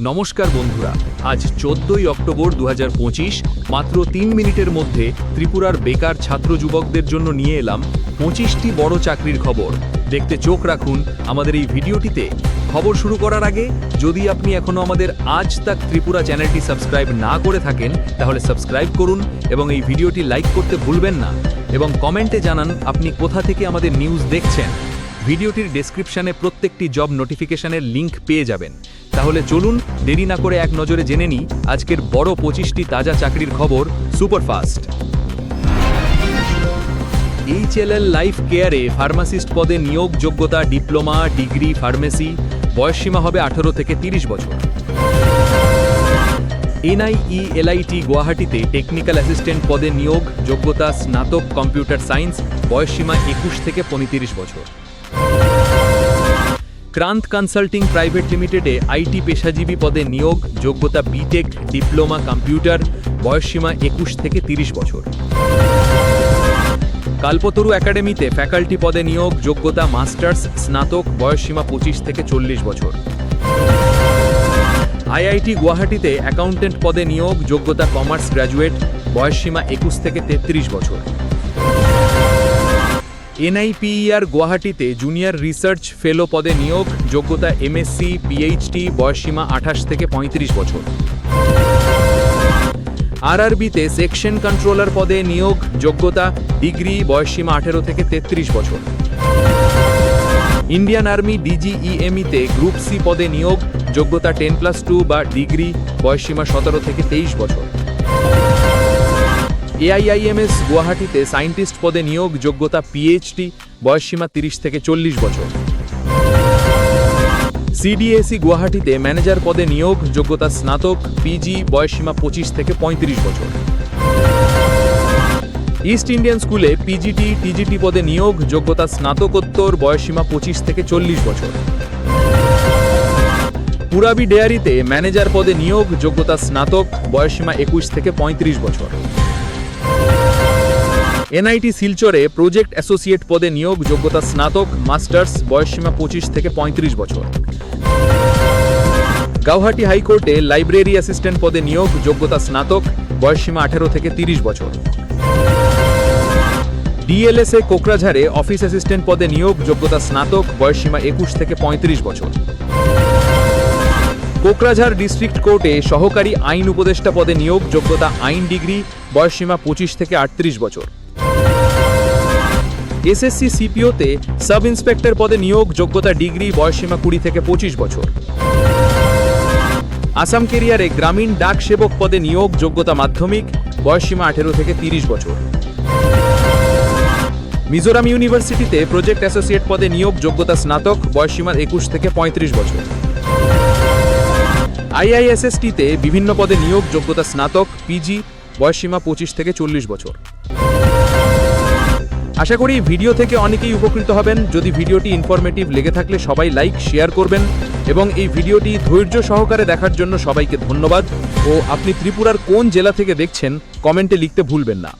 নমস্কার বন্ধুরা, আজ চোদ্দই অক্টোবর দু হাজার পঁচিশ, মাত্র তিন মিনিটের মধ্যে ত্রিপুরার বেকার ছাত্র যুবকদের জন্য নিয়ে এলাম পঁচিশটি বড় চাকরির খবর। দেখতে চোখ রাখুন আমাদের এই ভিডিওটিতে। খবর শুরু করার আগে, যদি আপনি এখনও আমাদের আজ তাক ত্রিপুরা চ্যানেলটি সাবস্ক্রাইব না করে থাকেন, তাহলে সাবস্ক্রাইব করুন এবং এই ভিডিওটি লাইক করতে ভুলবেন না। এবং কমেন্টে জানান আপনি কোথা থেকে আমাদের নিউজ দেখছেন। ভিডিওটির ডেসক্রিপশনে প্রত্যেকটি জব নোটিফিকেশনের লিংক পেয়ে যাবেন। তাহলে চলুন, দেরি না করে এক নজরে জেনে নিই আজকের বড় পঁচিশটি তাজা চাকরির খবর সুপারফাস্ট। এইচএলএল লাইফ কেয়ারে ফার্মাসিস্ট পদে নিয়োগ যোগ্যতা, ডিপ্লোমা, ডিগ্রি ফার্মেসি বয়সসীমা হবে আঠারো থেকে তিরিশ বছর। এনআইই এলআইটি গুয়াহাটিতে টেকনিক্যাল অ্যাসিস্ট্যান্ট পদে নিয়োগ, যোগ্যতা, স্নাতক কম্পিউটার সায়েন্স বয়সসীমা একুশ থেকে পঁয়ত্রিশ বছর। ক্রান্ত কনসাল্টিং প্রাইভেট লিমিটেডে আইটি পেশাজীবী পদে নিয়োগ, যোগ্যতা বিটেক ডিপ্লোমা কম্পিউটার, বয়সসীমা একুশ থেকে তিরিশ বছর। কাল্পতরু একাডেমিতে ফ্যাকাল্টি পদে নিয়োগ, যোগ্যতা মাস্টার্স, স্নাতক, বয়সসীমা পঁচিশ থেকে চল্লিশ বছর। আইআইটি গুয়াহাটিতে অ্যাকাউন্টেন্ট পদে নিয়োগ, যোগ্যতা কমার্স গ্র্যাজুয়েট, বয়সসীমা একুশ থেকে তেত্রিশ বছর। এনআইপিইআর গুয়াহাটিতে জুনিয়র রিসার্চ ফেলো পদে নিয়োগ, যোগ্যতা এমএসসি পিএইচডি বয়সসীমা আঠাশ থেকে পঁয়ত্রিশ বছর। আরআরবিতে সেকশন কন্ট্রোলার পদে নিয়োগ, যোগ্যতা, ডিগ্রি, বয়সসীমা আঠেরো থেকে তেত্রিশ বছর। ইন্ডিয়ান আর্মি ডিজিইএমইতে গ্রুপ সি পদে নিয়োগ, যোগ্যতা টেন প্লাস টু বা ডিগ্রি, বয়সসীমা সতেরো থেকে তেইশ বছর। এআইআইএমএস গুয়াহাটিতে সায়েন্টিস্ট পদে নিয়োগ, যোগ্যতা পিএইচডি, বয়সসীমা তিরিশ থেকে চল্লিশ বছর। সিডিএসি গুয়াহাটিতে ম্যানেজার পদে নিয়োগ, যোগ্যতা স্নাতক, পিজি, বয়সসীমা পঁচিশ থেকে পঁয়ত্রিশ বছর। ইস্ট ইন্ডিয়ান স্কুলে পিজিটি, টিজিটি পদে নিয়োগ, যোগ্যতা স্নাতকোত্তর, বয়সসীমা পঁচিশ থেকে চল্লিশ বছর। পুরাবি ডেয়ারিতে ম্যানেজার পদে নিয়োগ, যোগ্যতা স্নাতক, বয়সসীমা একুশ থেকে পঁয়ত্রিশ বছর। এনআইটি শিলচরে প্রজেক্ট অ্যাসোসিয়েট পদে নিয়োগ যোগ্যতা স্নাতক, মাস্টার্স বয়সসীমা পঁচিশ থেকে পঁয়ত্রিশ বছর। গৌহাটি হাইকোর্টে লাইব্রেরি অ্যাসিস্ট্যান্ট পদে নিয়োগ যোগ্যতা স্নাতক বয়সসীমা আঠেরো থেকে তিরিশ বছর। ডিএলএসএ কোকরাঝাড়ে অফিস অ্যাসিস্ট্যান্ট পদে নিয়োগ যোগ্যতা স্নাতক বয়সসীমা একুশ থেকে পঁয়ত্রিশ বছর। কোকরাঝাড় ডিস্ট্রিক্ট কোর্টে সহকারী আইন উপদেষ্টা পদে নিয়োগ যোগ্যতা আইন ডিগ্রি বয়সসীমা পঁচিশ থেকে আটত্রিশ বছর। এসএসসি সিপিওতে সাব ইন্সপেক্টর পদে নিয়োগ, যোগ্যতা ডিগ্রি, বয়সসীমা কুড়ি থেকে পঁচিশ বছর। আসাম কেরিয়ারে গ্রামীণ ডাক সেবক পদে নিয়োগ, যোগ্যতা মাধ্যমিক, বয়সসীমা আঠেরো থেকে তিরিশ বছর। মিজোরাম ইউনিভার্সিটিতে প্রজেক্ট অ্যাসোসিয়েট পদে নিয়োগ, যোগ্যতা স্নাতক বয়সসীমা একুশ থেকে পঁয়ত্রিশ বছর। আইআইএসএসটিতে বিভিন্ন পদে নিয়োগ, যোগ্যতা স্নাতক, পিজি, বয়সসীমা পঁচিশ থেকে চল্লিশ বছর। আশা করি ভিডিও থেকে অনেকেই উপকৃত হবেন। যদি ভিডিওটি ইনফরমেটিভ লেগে থাকলে সবাই লাইক শেয়ার করবেন এবং এই ভিডিওটি ধৈর্য সহকারে দেখার জন্য সবাইকে ধন্যবাদ। ও আপনি ত্রিপুরার কোন জেলা থেকে দেখছেন কমেন্টে লিখতে ভুলবেন না।